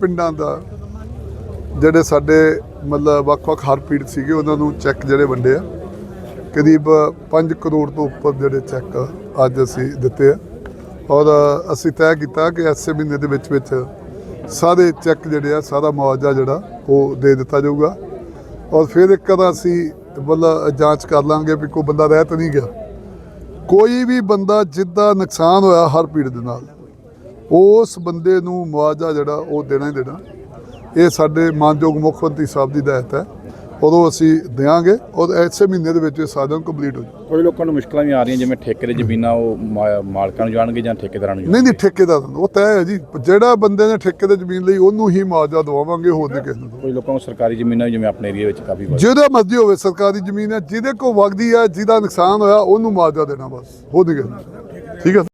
ਪਿੰਡਾਂ ਦਾ, ਜਿਹੜੇ ਸਾਡੇ ਮਤਲਬ ਵੱਖ-ਵੱਖ ਹਰ ਪੀੜਤ ਸੀਗੇ, ਉਹਨਾਂ ਨੂੰ ਚੈੱਕ ਜਿਹੜੇ ਵੰਡੇ ਆ। ਕਰੀਬ 5 ਕਰੋੜ ਤੋਂ ਉੱਪਰ ਜਿਹੜੇ ਚੈੱਕ ਅੱਜ ਅਸੀਂ ਦਿੱਤੇ ਆ। ਔਰ ਅਸੀਂ ਤੈਅ ਕੀਤਾ ਕਿ ਐਸੇ ਮਹੀਨੇ ਦੇ ਵਿੱਚ ਵਿੱਚ ਸਾਰੇ ਚੈੱਕ ਜਿਹੜੇ ਆ, ਸਾਰਾ ਮੁਆਵਜ਼ਾ ਜਿਹੜਾ, ਉਹ ਦੇ ਦਿੱਤਾ ਜਾਊਗਾ। ਔਰ ਫਿਰ ਇੱਕ ਵਾਰ ਅਸੀਂ ਮਤਲਬ ਜਾਂਚ ਕਰ ਲਾਂਗੇ ਵੀ ਕੋਈ ਬੰਦਾ ਰਹਿ ਤਾਂ ਨਹੀਂ ਗਿਆ। ਕੋਈ ਵੀ ਬੰਦਾ ਜਿੱਦਾਂ ਨੁਕਸਾਨ ਹੋਇਆ ਹਰ ਪੀੜ ਦੇ ਨਾਲ ਉਸ ਬੰਦੇ ਨੂੰ ਮੁਆਵਜ਼ਾ ਜਿਹੜਾ ਉਹ ਦੇਣਾ ਹੀ ਦੇਣਾ। ਇਹ ਸਾਡੇ ਮਾਨਯੋਗ ਮੁੱਖ ਮੰਤਰੀ ਸਾਹਿਬ ਦੀ ਹਦਾਇਤ ਹੈ। ਉਦੋਂ ਅਸੀਂ ਦੇਵਾਂਗੇ ਔਰ ਐਸੇ ਮਹੀਨੇ ਦੇ ਵਿੱਚ ਇਹ ਸਾਧਨ ਕੰਪਲੀਟ ਹੋ ਜਾਊ। ਕੋਈ ਲੋਕਾਂ ਨੂੰ ਮੁਸ਼ਕਲਾਂ ਵੀ ਆ ਰਹੀਆਂ ਜਿਵੇਂ ਠੇਕੇ ਦੇ ਜ਼ਮੀਨਾਂ ਉਹ ਮਾਲਕਾਂ ਨੂੰ ਜਾਣਗੇ ਜਾਂ ਠੇਕੇਦਾਰਾਂ ਨੂੰ ਨਹੀਂ ਨਹੀਂ ਠੇਕੇਦਾਰ ਨੂੰ, ਉਹ ਤੈਅ ਹੈ ਜੀ। ਜਿਹੜਾ ਬੰਦੇ ਨੇ ਠੇਕੇ ਤੇ ਜ਼ਮੀਨ ਲਈ ਉਹਨੂੰ ਹੀ ਮੁਆਵਜ਼ਾ ਦਵਾਵਾਂਗੇ ਹੋਰ ਨਹੀਂ ਕਿਸੇ ਨੂੰ ਕੋਈ ਲੋਕਾਂ ਨੂੰ ਸਰਕਾਰੀ ਜ਼ਮੀਨਾਂ ਜਿਵੇਂ ਆਪਣੇ ਏਰੀਆ ਵਿੱਚ ਕਾਫੀ ਜਿਹਦਾ ਮਰਜ਼ੀ ਹੋਵੇ ਸਰਕਾਰੀ ਜ਼ਮੀਨ ਹੈ। ਜਿਹਦੇ ਕੋ ਵਗਦੀ ਹੈ ਜਿਹਦਾ ਨੁਕਸਾਨ ਹੋਇਆ ਉਹਨੂੰ ਮੁਆਵਜ਼ਾ ਦੇਣਾ ਬਸ। ਹੋਰ ਨਹੀਂ ਕਿਸੇ ਠੀਕ ਹੈ?